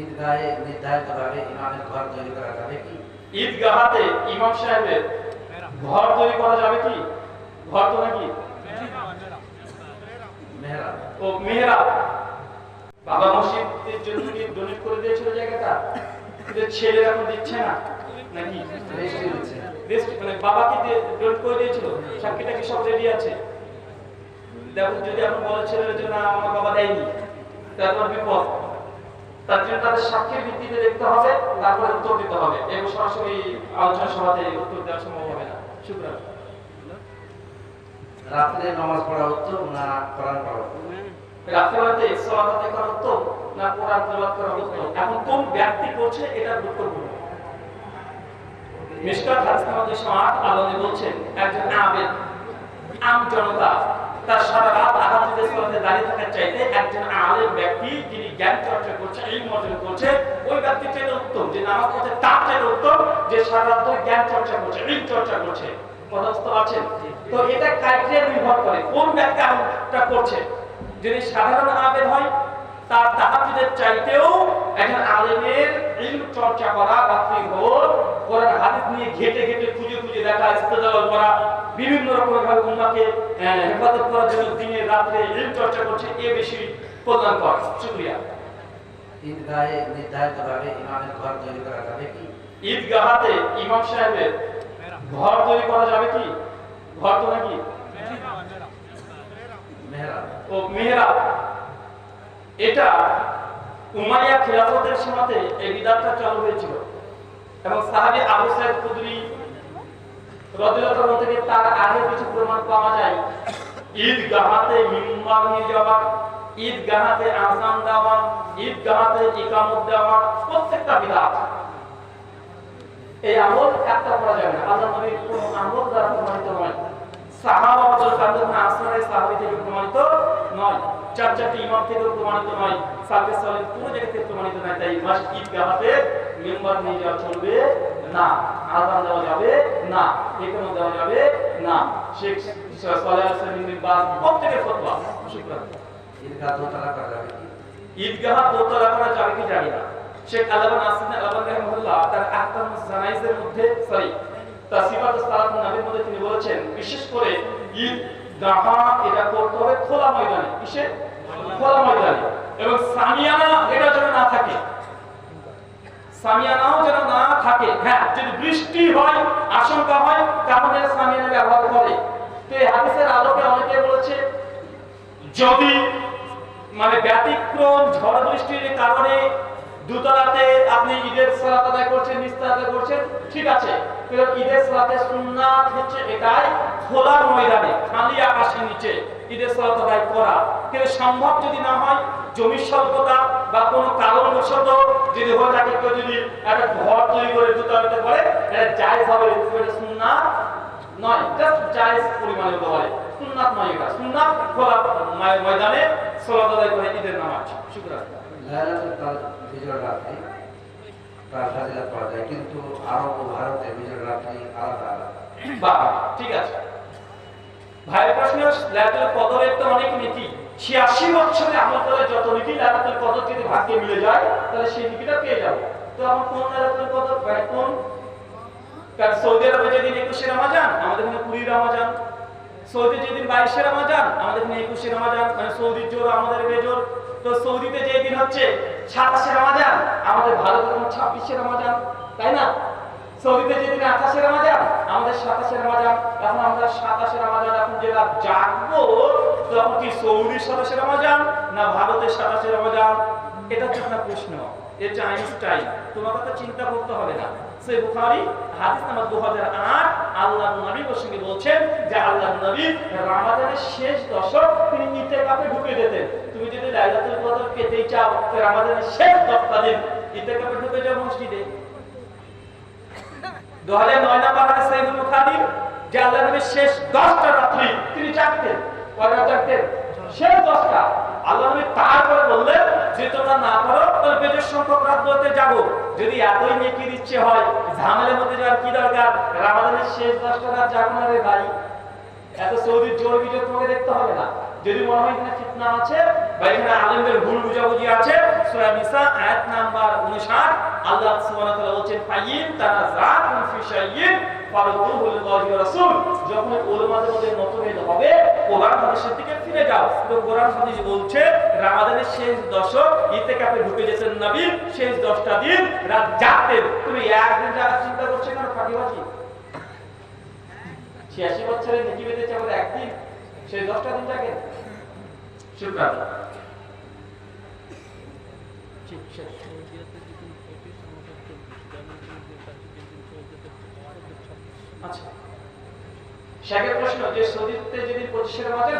ঈদগাহে নির্ধারিতভাবে ইমামের ঘর তৈরি করা যাবে কি? ঈদগাহাতে ইমাম সাহেবের ঘর তৈরি করা যাবে কি? ঘর তো নাকি? মেহরাব। ও মেহরাব। বাবা মসজিদের জন্য কি ডোনেট করে দিয়েছিল জায়গাটা? ছেলে এখন দিচ্ছে না নাকি? মানে বাবাকে ডোনেট করে দিয়েছিল? সাক্ষীটা কি সব রেডি আছে? দেখো যদি এখন বলে ছেলের জন্য আমার বাবা দেয়নি তারপর বিপদ। তার জন্য তাদের সাক্ষীর ভিত্তিতে দেখতে হবে তারপরে উত্তর দিতে হবে। এবং সরাসরি আলোচনা সভাতে উত্তর দেওয়া সম্ভব হবে না। শুক্রান রাত্রে নামাজ পড়া উত্তম না কোরআন পড়া উত্তম? রাত্রিবেলাতে সালাত আদায় করা উত্তম না কোরআন তেলাওয়াত করা উত্তম এখন কোন ব্যক্তি করছে এটা গুরুত্বপূর্ণ নাম্বার 208 আলোনে বলছেন একজন আবেদ আম জনতা তার সারা রাত আহাদিতে সালাতে দাঁড়িয়ে থাকার চাইতে একজন আলেম ব্যক্তি যিনি জ্ঞান চর্চা করছে ইলম অর্জন করছে, ওই ব্যক্তির চাইতে উত্তম, যে নামাজ পড়ছে, তার চাইতে উত্তম, যে সারা রাত জ্ঞান চর্চা করছে ইলম চর্চা করছে। বুঝতে পারছেন তো এটা ক্রাইটেরিয়া নির্ভর করে। কোন ব্যক্তি আমলটা করছে? যদি সাধারণ আবেদ হয়, তার তাহাজুদের চাইতেও একজন আলেমের ইলম চর্চা করা রাত্রি ভোর কোরআন হাদিস নিয়ে ঘেটে ঘেটে খুঁজে খুঁজে দেখা, ইস্তেদাল করা বিভিন্ন রকমের ভাবে উম্মাকে হেফাজত করার জন্য দিনে রাত্রে ইলম চর্চা করছে এ বেশি কল্যাণকর। শুকরিয়া। ঈদগাহে নির্ধারিতভাবে ইমামের ঘর তৈরি করা যাবে কি? ঈদগাহাতে ইমাম সাহেবের ঘর তৈরি করা যাবে কি? ঘর তো নাকি? ও মেহরাব। এটা উমাইয়া খিলাফতের সময়তে এই বিধানটা চালু হয়েছিল। এবং সাহাবী আবু সাইদ খুদরি তাআলা থেকে তার আগে কিছু প্রমাণ পাওয়া যায়। ঈদ গাহাতে মিম্বার নিয়ে যাওয়া ঈদ গাহাতে আজান দেওয়া ঈদ গাহাতে ইকামত দেওয়া প্রত্যেকটা বিধান এই আমল একটা করা যাবে না। আল্লাহ নবীর কোন আমল দ্বারা প্রমাণিত নয়। সাহাবা ওয়াজল কাদের আসরে সাহাবী থেকে প্রমাণিত নয়। চার চারটি ইমাম থেকে প্রমাণিত নয়। সালফে সালেহ কোনো জায়গা থেকে প্রমাণিত নয়। তাই মসজিদ গাহাতে মেম্বার নিয়ে যাওয়া চলবে না। আজান দেওয়া যাবে না। দেওয়া যাবে না। শেখ সালেহ বাস প্রত্যেকের ফতোয়া। ঈদগাহ দোতলা করা যাবে ঈদগাহ দোতলা করা যাবে কি জানি না। শেখ আলাবান আসিন আলাবান রাহিমাহুল্লাহ তার আহকাম জানাইজের মধ্যে সরি তার সিফাত সালাত নবীর মধ্যে তিনি বলেছেন বিশেষ করে ঈদ গাহা এটা করতে হবে খোলা ময়দানে। কিসে? খোলা ময়দানে। এবং সামিয়ানা এটা যেন না থাকে। সামিয়ানাও যেন না থাকে। হ্যাঁ যদি বৃষ্টি হয়, আশঙ্কা হয়, তাহলে সামিয়ানা ব্যবহার করে। তো হাদিসের আলোকে অনেকে বলেছে, যদি মানে ব্যতিক্রম ঝড় বৃষ্টির কারণে দুতলাতে আপনি ঈদের সালাত আদায় করছেন নিস্তার করছেন, ঠিক আছে। কিন্তু ঈদের সালাতে সুন্নাত হচ্ছে এটাই খোলা ময়দানে, খালি আকাশের নিচে ঈদের সালাত আদায় করা। কিন্তু সম্ভব যদি না হয় জমির স্বল্পতা বা কোনো কারণবশত যদি হয়ে থাকে কেউ যদি একটা ঘর তৈরি করে দুতলাতে করে এটা জায়েজ হবে। এটা সুন্নাত নয় জাস্ট জায়েজ পরিমাণে হতে পারে। সুন্নাত নয় এটা। সুন্নাত খোলা ময়দানে সালাত আদায় করে ঈদের নামাজ। শুকরান বিজয় তার ফাজিলাত পাওয়া যায়। কিন্তু আরব ও ভারতে বিজয় রাত্রি আলাদা আলাদা। বাহ ঠিক আছে। ভাইয়ের প্রশ্ন লাইলাতুল কদরের তো অনেক নীতি। ছিয়াশি বছরে আমল করে যত নীতি লাইলাতুল কদর যদি ভাগ্যে মিলে যায়, তাহলে সেই নীতিটা পেয়ে যাব। তো আমার কোন লাইলাতুল কদর মানে কোন সৌদি আরবে যেদিন একুশে রমাজান, আমাদের এখানে কুড়ি রমাজান। সৌদি যেদিন বাইশে রমাজান, আমাদের এখানে একুশে রমাজান। মানে সৌদির জোর, আমাদের বেজোর তো সৌদিতে যে দিন হচ্ছে সাতাশে রমাজান, আমাদের ভারতের ছাব্বিশে রমাজান, তাই না? সৌদিতে যেদিন আঠাশে রমাজান, আমাদের সাতাশে রমাজান। এখন আমরা সাতাশে রমাজান এখন যেটা জাগবো সাতাশে রমাজান না ভারতের সাতাশে রমাজান? এটা হচ্ছে আপনার প্রশ্ন। এটা আইনস্টাইন তোমার কথা চিন্তা করতে হবে না। সে বুখারী, হাদিস নাম্বার 2008 আল্লাহ নবী প্রসঙ্গে বলছেন যে আল্লাহ নবী রমাদানের শেষ দশক তিনি ইতিকাফে ঢুকে যেতেন। তুমি যদি লাইলাতুল কদর পেতে চাও তো শেষ দশটা দিন ইতিকাফে ঢুকে যাও মসজিদে। 2009 নাম্বার হাদিস সহিহ বুখারী, যে আল্লাহ নবীর শেষ 10টা রাত্রি তিনি জাগতেন কয় রাত জাগতেন শেষ 10টা আল্লাহ নবী তারপরে বললেন, যে তোমরা না করো, তাহলে বেজর সংখ্যক রাত বলতে যাব যদি এতই নেকির ইচ্ছে ঝামেলার মধ্যে যাওয়ার কি দরকার? রামাদানের শেষ 10টা রাত জাগো না রে ভাই। এত সৌদির জোর বিজয় তোমাকে দেখতে হবে না। যদি মনে হয় এখানে আছে, বা এখানে আলেমদের ভুল বুঝাবুঝি আছে, সূরা নিসা, আয়াত নাম্বার 59 আল্লাহ সুবহানাহু ওয়া তাআলা বলেন ফাইন তানাজাতুন ফি শাইইন ফারুদুহু লিল্লাহি ওয়া রাসূল। যখন উলামাদের মধ্যে মতভেদ হবে, কোরআন হাদিসের দিকে ফিরে যাও। তো কোরআন হাদিস বলছে, রমাদানের শেষ দশক ইতিকাফে ঢুকে যেতেন নবী, শেষ 10টা দিন রাত জাগতেন। তুমি একদিন জাগার চিন্তা করছ কেন ফাঁকিবাজি ছিয়াশি বছরে নেকি বেঁধেছে আবার একদিন। সেই দশটা দিন থাকে শুক্রান আচ্ছা। শেখের প্রশ্ন, যে যদি আমাদের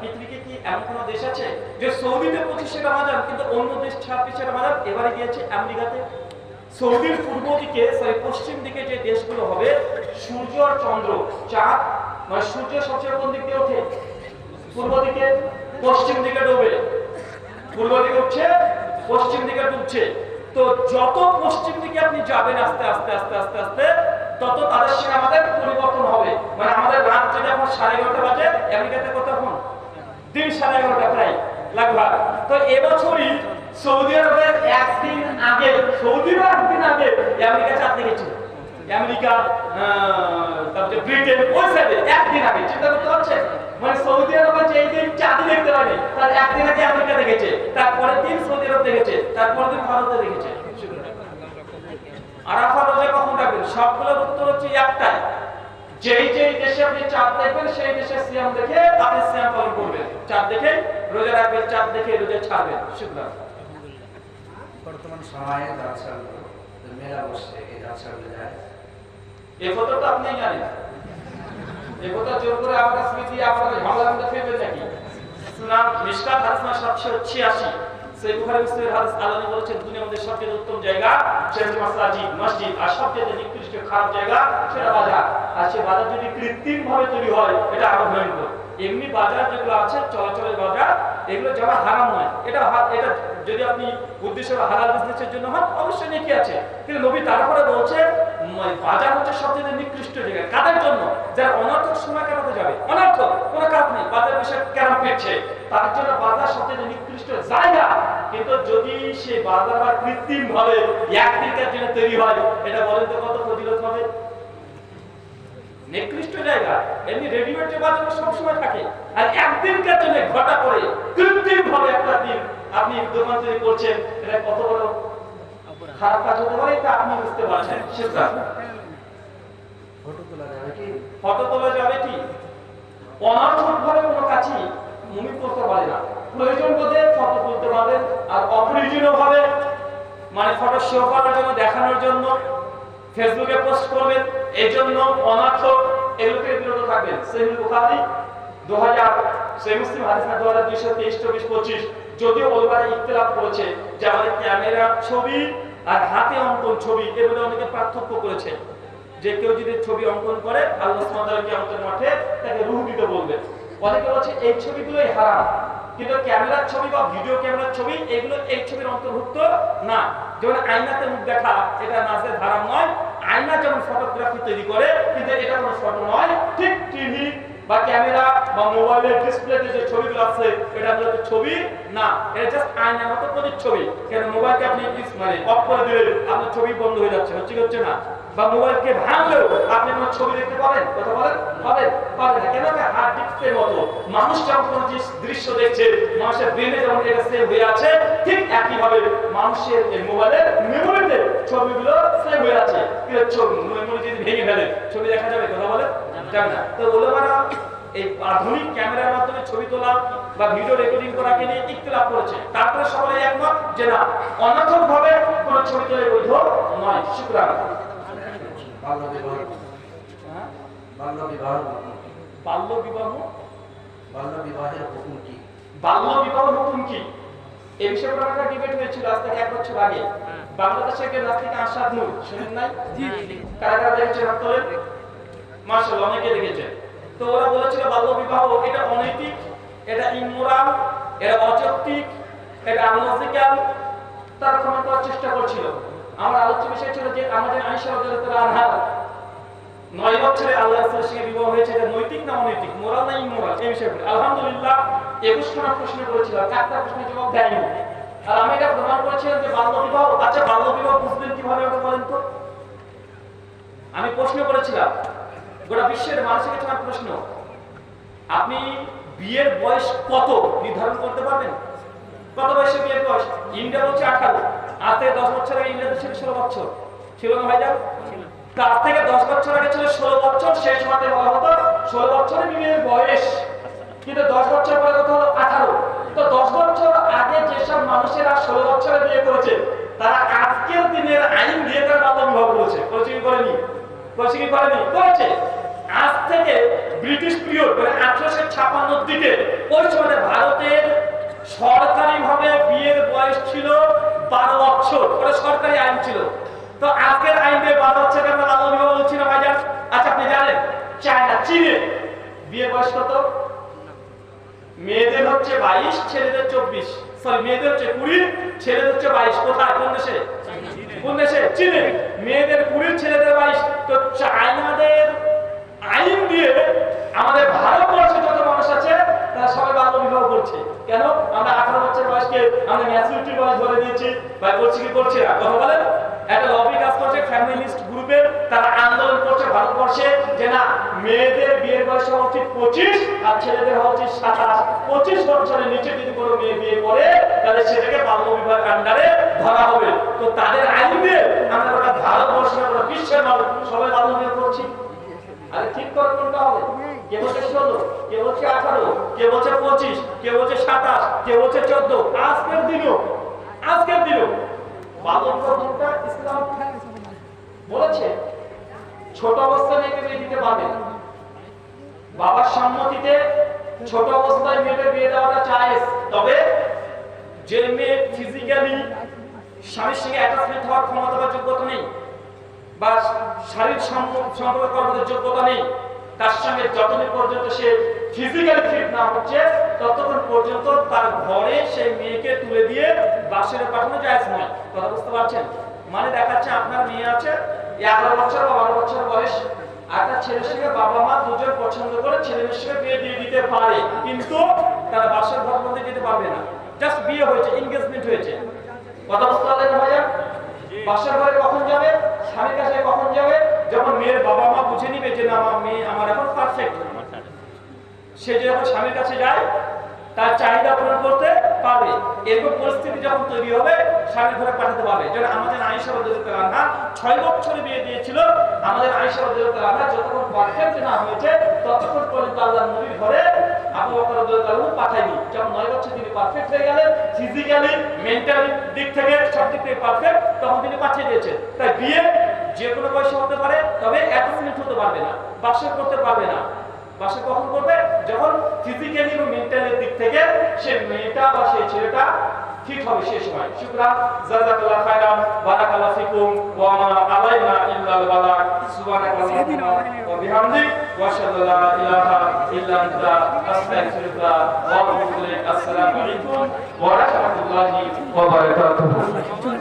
পৃথিবীকে কি এমন দেশ আছে যে সৌদিতে কিন্তু অন্য দেশ এবারে গিয়েছে আমেরিকাতে? সৌদির পূর্ব দিকে সরি পশ্চিম দিকে যে দেশগুলো হবে, সূর্য আর চন্দ্র, চাঁদ মানে সূর্য সবচেয়ে কোন দিক দিয়ে ওঠে? পূর্ব দিকে, পশ্চিম দিকে ডোবে। পূর্ব দিকে উঠছে পশ্চিম দিকে ডুবছে। তো যত পশ্চিম দিকে আপনি যাবেন আস্তে আস্তে আস্তে আস্তে আস্তে, তত তাদের সঙ্গে আমাদের পরিবর্তন হবে। মানে আমাদের রাত যদি এখন সাড়ে এগারোটা বাজে, আমেরিকাতে কতক্ষণ দিন সাড়ে এগারোটা প্রায় লাগভাগ তো এবছরই সৌদি আরবের একদিন আগে সৌদির একদিন আগে আমেরিকা চাঁদ দেখেছিল আমেরিকা তারপরে ব্রিটেন ওই সাইডে একদিন আগে, চিন্তা করতে পারছেন? মানে সৌদি আরবে যে দিন চাঁদি দেখতে পারে তার একদিন আগে আমেরিকা দেখেছে, তারপরের দিন সৌদি আরব দেখেছে, তারপরের দিন ভারতে দেখেছে। আরাফা রোজা কখন রাখবেন সবগুলোর উত্তর হচ্ছে একটাই। যেই যেই দেশে আপনি চাঁদ দেখবেন, সেই দেশে সিয়াম দেখে আপনি সিয়াম পালন করবেন। চাঁদ দেখে রোজা রাখবেন, চাঁদ দেখে রোজা ছাড়বেন। শুক্লা। বর্তমান সময়ে জালসাগুলো মেলা বসছে এই জালসাগুলো যায় বলেছেন যদি হয় এমনি বাজার যেগুলো আছে চলাচলের বাজার এগুলো যাওয়া হারাম নয়। এটা এটা যদি আপনি উদ্দেশ্য হালাল বিজনেসের জন্য হন অবশ্যই নেকি আছে। কিন্তু নবী তারপরে বলছে উম, বাজার হচ্ছে সবচেয়ে নিকৃষ্ট জায়গা। কাদের জন্য? যারা অনর্থক সময় কাটাতে যাবে। অনর্থক কোনো কাজ নেই। বাজার বিষয় কেন পেটছে তার জন্য বাজার সবচেয়ে নিকৃষ্ট জায়গা। কিন্তু যদি সে বাজার কৃত্রিম ভাবে একদিনকার জন্য তৈরি হয়, এটা বলেন তো কত ফজিলত হবে? নিকৃষ্ট জায়গা। এমনি রেডিমেড যে বাজার সবসময় থাকে। আর একদিনকার জন্য ঘটা করে কৃত্রিম ভাবে একটা দিন আপনি দোকান তৈরি করছেন, এটা কত বড় খারাপ কাজ হতে পারে এটা আপনি বুঝতে পারছেন। সেটা ফটো তোলা যাবে কি? কোনো কাজই মুমিন করতে পারে না। প্রয়োজন বোধে ফটো তুলতে আর অপ্রয়োজনীয় ভাবে মানে ফটো শো করার জন্য দেখানোর জন্য ফেসবুকে পোস্ট করবেন এই জন্য অনার্থক এগুলোকে বিরত থাকবেন। সহিহ বুখারী 2000 সেই মুসলিম হাদিস না 2223 24 25 যদিও ওলমারা ইখতিলাফ করেছে যে আমাদের ক্যামেরা ছবি আর হাতে অঙ্কন ছবি এগুলো অনেকে পার্থক্য করেছে। যে কেউ যদি ছবি অঙ্কন করে, আল্লাহ তাকে রূহ দিতে বলবে। অনেকে বলছে, এই ছবিগুলোই হারাম। কিন্তু ক্যামেরার ছবি বা ভিডিও ক্যামেরার ছবি, এগুলো এই ছবির অন্তর্ভুক্ত না। যেমন আয়নাতে মুখ দেখা, এটা নাজের হারাম নয়। আয়না যেমন ফটোগ্রাফি তৈরি করে, কিন্তু এটা কোনো ফটো নয়। ঠিক টিভি বা ক্যামেরা বা মোবাইলের ডিসপ্লেতে যে ছবিগুলো আছে, এটা মূলত ছবি? না, এটা জাস্ট আয়নার মতো প্রতিচ্ছবি কেন মোবাইলকে আপনি মানে অফ করে দিলে আপনার ছবি বন্ধ হয়ে যাচ্ছে, হচ্ছে হচ্ছে না? বা মোবাইলকে ভাঙলেও আপনি আমার ছবি দেখতে পাবেন? কথা বলেন? পাবেন। ডিস্কের মতো। মানুষ যখন কোনো যে দৃশ্য দেখছে মানুষের ব্রেনে যেমন এটা সেভ হয়ে আছে ঠিক একই ভাবে মানুষের এই মোবাইলের মেমোরিতে ছবিগুলো সেভ হয়ে আছে। কিন্তু ছবি মেমোরি যদি ভেঙে ফেলে ছবি দেখা যাবে কথা বলেন যাবে না। তো ওলামারা এই আধুনিক ক্যামেরার মাধ্যমে ছবি তোলা বা ভিডিও রেকর্ডিং করাকে নিয়ে ইখতিলাফ করেছে? তারপরে সবাই একমত যে না অনর্থক ভাবে কোনো ছবি তোলা বৈধ নয়। শুক্রান বাল্য বিবাহ বাল্য বিবাহ বাল্য বিবাহ? বাল্য বিবাহের হুকুম কি? বাল্য বিবাহ হুকুম কি? এই বিষয়ে একটা ডিবেট হয়েছিল আজ থেকে এক বছর আগে। বাংলাদেশের কে নাস্তিক আশাদ নূর শুনেন নাই? কারা কারা দেখেছেন তোলেন মার্শাল অনেকে দেখেছেন। তো ওরা বলেছিল বাল্য বিবাহ এটা অনৈতিক এটা ইমোরাল এটা অযৌক্তিক এটা আনলজিক্যাল। তার ক্ষমা করার চেষ্টা করছিল। আমার আলোচ্য বিষয় ছিল যে আমাদের আইসা রাদিয়াল্লাহু আনহা নয় বছরে আল্লাহ সঙ্গে বিবাহ হয়েছে, এটা নৈতিক না অনৈতিক? মোরাল না ইমোরাল? এই বিষয়ে। আলহামদুলিল্লাহ একুশ খানা প্রশ্ন করেছিলাম চারটা প্রশ্নের জবাব দেয়নি। আর আমি এটা প্রমাণ করেছিলাম যে বাল্য বিবাহ আচ্ছা বাল্য বিবাহ কীভাবে বলেন তো? আমি প্রশ্ন করেছিলাম, গোটা বিশ্বের মানুষের কাছে আমার প্রশ্ন, আপনি বিয়ের বয়স কত নির্ধারণ করতে পারবেন? কত বয়সে বিয়ের বয়স? ইন্ডিয়া বলছে আঠারো। আজ দশ বছর আগে ইন্ডিয়াতে ছিল ষোলো বছর। ছিল না ভাইজান? তার থেকে দশ বছর আগে ছিল ষোলো বছর, সেই সময়তে বলা হতো ষোলো বছরে বিয়ের বয়স। কিন্তু দশ বছর পরে কত হলো আঠারো। তো দশ বছর আগে যেসব মানুষেরা ষোলো বছরে বিয়ে করেছে, তারা আজকের দিনের আইন দিয়ে তারা বাল্য বিবাহ করেছে করেছে করেনি? করেছে করেনি? করেছে। আজ থেকে ব্রিটিশ পিরিয়ড মানে আঠারোশো ছাপান্নর দিকে, ওই সময় ভারতের সরকারি ভাবে বিয়ের বয়স ছিল বারো বছর। ওটা সরকারি আইন ছিল। তো আজকের আইন দিয়ে বারো বছর আমরা বাল্য বিবাহ বলছি না ভাইজান আচ্ছা আপনি জানেন, চায়না চীনে বিয়ের বয়স কত? মেয়েদের হচ্ছে বাইশ, ছেলেদের চব্বিশ। সরি মেয়েদের হচ্ছে কুড়ি, ছেলেদের হচ্ছে বাইশ। কোথায়? কোন দেশে? কোন দেশে? চীনে। মেয়েদের কুড়ি, ছেলেদের বাইশ। তো চায়নাদের আইন দিয়ে আমাদের ভারতবর্ষে যত মানুষ আছে, তারা সবাই বাল্য বিবাহ করছে। কেন? আমরা আঠারো বছর বয়সকে আমরা ম্যাচুরিটির বয়স ধরে দিয়েছি। বা করছি কি করছে না? কথা বলেন। একটা লবি কাজ করছে ফ্যামিলিস্ট গ্রুপের তারা আন্দোলন করছে ভারতবর্ষে যে না, মেয়েদের বিয়ের বয়স হওয়া উচিত পঁচিশ, আর ছেলেদের হওয়া উচিত সাতাশ। পঁচিশ বছরের নিচে যদি কোনো মেয়ে বিয়ে করে, তাহলে সেটাকে বাল্য বিবাহ আন্ডারে ধরা হবে। তো তাদের আইন আমরা ওটা ভারতবর্ষে, আমরা বিশ্বের মানুষ সবাই বাল্য বিয়ে করছি আরে ঠিক করে কোনটা হবে? কে বলছে ষোলো? কে বলছে আঠারো? কে বলছে পঁচিশ? কে বলছে সাতাশ? কে বলছে চোদ্দ? আজকের দিনও আজকের দিনও বলেছে, ছোট অবস্থায় মেয়েকে বিয়ে দিতে পারবে বাবার সম্মতিতে ছোট অবস্থায় মেয়েকে বিয়ে দেওয়াটা চায় তবে যে মেয়ে ফিজিক্যালি স্বামীর সঙ্গে অ্যাটাচমেন্ট হওয়ার ক্ষমতা বা যোগ্যতা নেই, বা শারীরিক সম্প- সম্পর্ক করার যোগ্যতা নেই, তার সঙ্গে যতদিন পর্যন্ত সে ফিজিক্যালি ফিট না হচ্ছে, ততক্ষণ পর্যন্ত তার ঘরে সেই মেয়েকে তুলে দিয়ে বাসরে পাঠানো যায় নয়। বুঝতে পারছেন? মানে দেখাচ্ছে আপনার মেয়ে আছে এগারো বছর বা বারো বছর বয়স তার ছেলের সঙ্গে বাবা মা দুজন পছন্দ করে ছেলে মেয়ের সঙ্গে বিয়ে দিয়ে দিতে পারে। কিন্তু তারা বাসর ঘর মধ্যে যেতে পারবে না। জাস্ট বিয়ে হয়েছে এনগেজমেন্ট হয়েছে। কথা বুঝতে পারলেন ভাইয়া? বাসার ঘরে কখন যাবে? স্বামীর কাছে কখন যাবে? যখন মেয়ের বাবা মা বুঝে নিবে যে না, আমার মেয়ে আমার এখন পারফেক্ট সে যখন স্বামীর কাছে যায়, তার পারবে। এরকম পরিস্থিতি যখন তৈরি হবে স্বামীর ঘরে পাঠাতে পারবে। যেন আমাদের আয়েশা রাদিয়াল্লাহু আনহা ছয় বছরে বিয়ে দিয়েছিল। আমাদের আয়েশা রাদিয়াল্লাহু আনহা যতক্ষণ পারফেক্ট না হয়েছে, ততক্ষণ পর্যন্ত আল্লাহ নবীর ঘরে আবু যে কোনো বয়সে হতে পারে, তবে অ্যাটাচমেন্ট হতে করতে পারবে না। বাসা কখন করবে? যখন ফিজিক্যালি এবং মেন্টালের দিক থেকে সে মেয়েটা বা সেই ছেলেটা ঠিক হবে সেই সময়। শুকরান জাযাকাল্লাহ খাইরান বারাকাল্লাহ ফিকুম ওয়া মা আলাইনা ইল্লাল বালাগ সুবহানাকাল্লাহুম্মা ওয়া বিহামদিক ওয়া আশহাদু আল্লা ইলাহা ইল্লা আনতা আস্তাগফিরুকা ওয়া আতুবু ইলাইক আসসালামু আলাইকুম ওয়া রাহমাতুল্লাহি ওয়া বারাকাতুহু।